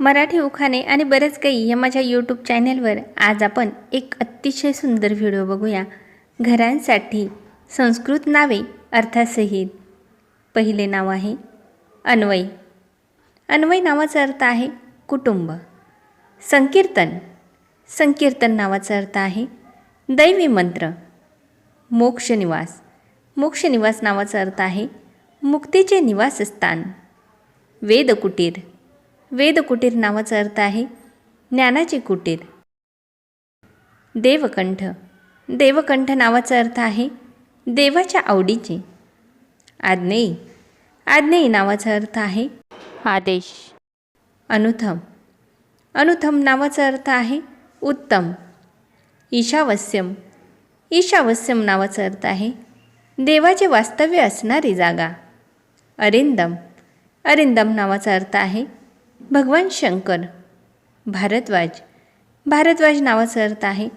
मराठी उखाणे आणि बरेच काही या माझ्या यूट्यूब चॅनेलवर आज आपण एक अतिशय सुंदर व्हिडिओ बघूया. घरांसाठी संस्कृत नावे अर्थासहित. पहिले नाव आहे अन्वय. अन्वय नावाचा अर्थ आहे कुटुंब. संकीर्तन. संकीर्तन नावाचा अर्थ आहे दैवी मंत्र. मोक्षनिवास मोक्षनिवास नावाचा अर्थ आहे मुक्तीचे निवासस्थान. वेदकुटीर वेदकुटीर नावाचा अर्थ आहे ज्ञानाचे कुटीर. देवकंठ. देवकंठ नावाचा अर्थ आहे देवाच्या आवडीचे. आज्ञेयी. आज्ञेयी नावाचा अर्थ आहे आदेश. अनुथम. अनुथम नावाचा अर्थ आहे उत्तम. ईशावस्यम. ईशावस्यम नावाचा अर्थ आहे देवाचे वास्तव्य असणारी जागा. अरिंदम. अरिंदम नावाचा अर्थ आहे भगवान शंकर भारद्वाज. भारद्वाज नावाचा अर्थ आहे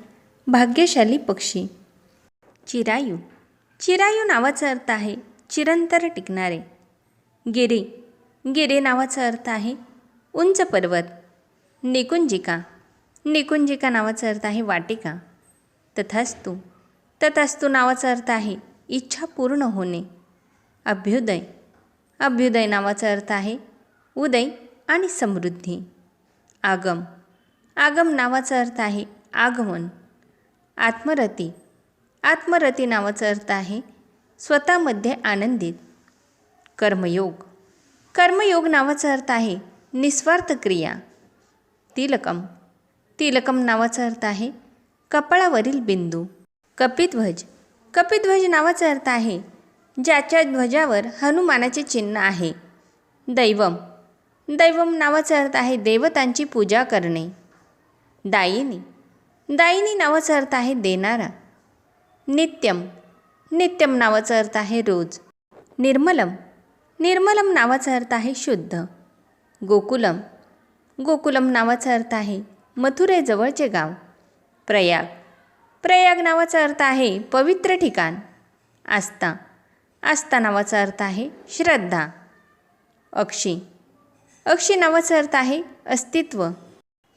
भाग्यशाली पक्षी. चिरायू. चिरायू नावाचा अर्थ आहे चिरंतर टिकणारे. गिरे. गिरे नावाचा अर्थ आहे उंच पर्वत. निकुंजिका. निकुंजिका नावाचा अर्थ आहे वाटिका. तथास्तू. तथास्तू नावाचा अर्थ आहे इच्छा पूर्ण होणे. अभ्युदय. अभ्युदय नावाचा अर्थ आहे उदय. आणि समृद्धी. आगम. आगम नावाचा अर्थ आहे आगमन. आत्मरती. आत्मरती नावाचा अर्थ आहे स्वतःमध्ये आनंदित. कर्मयोग. कर्मयोग नावाचा अर्थ आहे निस्वार्थ क्रिया. तिलकम. तिलकम नावाचा अर्थ आहे कपाळावरील बिंदू. कपिध्वज. कपिध्वज नावाचा अर्थ आहे ज्याच्या ध्वजावर हनुमानाचे चिन्ह आहे. दैवम. दैवम नावाचा अर्थ आहे देवतांची पूजा करणे. दायिनी. दायिनी नावाचा अर्थ आहे देणारा. नित्यम. नित्यम नावाचा अर्थ आहे रोज. निर्मलम. निर्मलम नावाचा अर्थ आहे शुद्ध. गोकुलम. गोकुलम नावाचा अर्थ आहे मथुरेजवळचे गाव. प्रयाग. प्रयाग नावाचा अर्थ आहे पवित्र ठिकाण. आस्था. आस्था नावाचा अर्थ आहे श्रद्धा. अक्षी. अक्षी नावाचा अर्थ आहे अस्तित्व.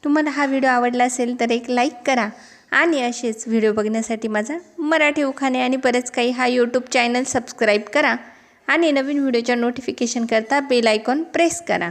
तुम्हाला हा व्हिडिओ आवडला असेल तर एक लाईक करा आणि असेच व्हिडिओ बघण्यासाठी माझा मराठी उखाणे आणि बरंच काही हा यूट्यूब चॅनल सबस्क्राईब करा आणि नवीन व्हिडिओच्या नोटिफिकेशन करता बेल आयकॉन प्रेस करा.